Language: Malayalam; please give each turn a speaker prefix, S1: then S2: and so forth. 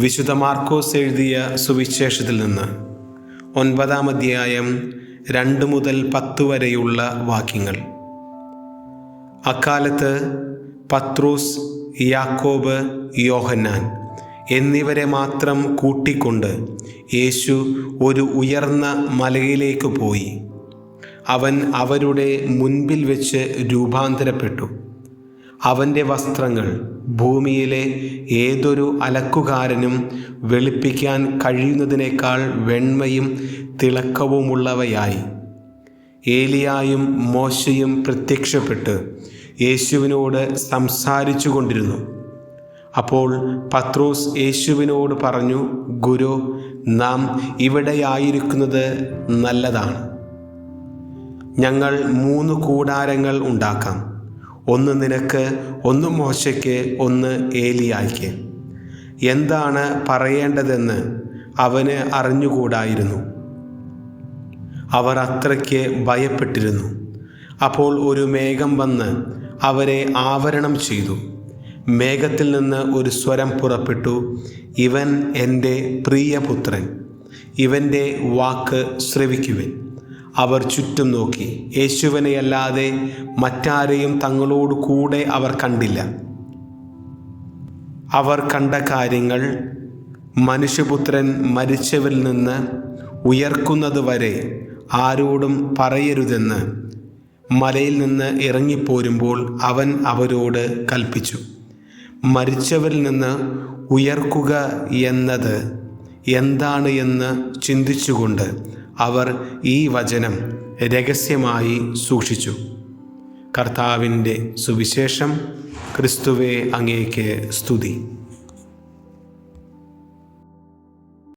S1: വിശുദ്ധ മാർക്കോസ് എഴുതിയ സുവിശേഷത്തിൽ നിന്ന് ഒൻപതാം അധ്യായം രണ്ട് മുതൽ പത്ത് വരെയുള്ള വാക്യങ്ങൾ. അക്കാലത്ത് പത്രോസ് യാക്കോബ് യോഹന്നാൻ എന്നിവരെ മാത്രം കൂട്ടിക്കൊണ്ട് യേശു ഒരു ഉയർന്ന മലയിലേക്ക് പോയി. അവൻ അവരുടെ മുൻപിൽ വെച്ച് രൂപാന്തരപ്പെട്ടു. അവന്റെ വസ്ത്രങ്ങൾ ഭൂമിയിലെ ഏതൊരു അലക്കുകാരനും വെളുപ്പിക്കാൻ കഴിയുന്നതിനേക്കാൾ വെണ്മയും തിളക്കവുമുള്ളവയായി. ഏലിയായും മോശയും പ്രത്യക്ഷപ്പെട്ട് യേശുവിനോട് സംസാരിച്ചു കൊണ്ടിരുന്നു. അപ്പോൾ പത്രോസ് യേശുവിനോട് പറഞ്ഞു ഗുരു നാം ഇവിടെയായിരിക്കുന്നത് നല്ലതാണ്. ഞങ്ങൾ മൂന്ന് കൂടാരങ്ങൾ ഉണ്ടാക്കാം. ഒന്ന് നിനക്ക് ഒന്ന് മോശയ്ക്ക് ഒന്ന് ഏലിയായ്ക്ക്. എന്താണ് പറയേണ്ടതെന്ന് അവന് അറിഞ്ഞുകൂടായിരുന്നു. അവർ അത്രയ്ക്ക് ഭയപ്പെട്ടിരുന്നു. അപ്പോൾ ഒരു മേഘം വന്ന് അവരെ ആവരണം ചെയ്തു. മേഘത്തിൽ നിന്ന് ഒരു സ്വരം പുറപ്പെട്ടു. ഇവൻ എന്റെ പ്രിയപുത്രൻ. ഇവന്റെ വാക്ക് ശ്രവിക്കുവിൻ. അവർ ചുറ്റും നോക്കി. യേശുവിനെയല്ലാതെ മറ്റാരെയും തങ്ങളോട് കൂടെ അവർ കണ്ടില്ല. അവർ കണ്ട കാര്യങ്ങൾ മനുഷ്യപുത്രൻ മരിച്ചവരിൽ നിന്ന് ഉയർക്കുന്നത് വരെ ആരോടും പറയരുതെന്ന് മലയിൽ നിന്ന് ഇറങ്ങിപ്പോരുമ്പോൾ അവൻ അവരോട് കൽപ്പിച്ചു. മരിച്ചവരിൽ നിന്ന് ഉയർക്കുക എന്നത് എന്താണ് എന്ന് ചിന്തിച്ചുകൊണ്ട് അവർ ഈ വചനം രഹസ്യമായി സൂക്ഷിച്ചു. കർത്താവിന്റെ സുവിശേഷം ക്രിസ്തുവേ അങ്ങേക്ക് സ്തുതി.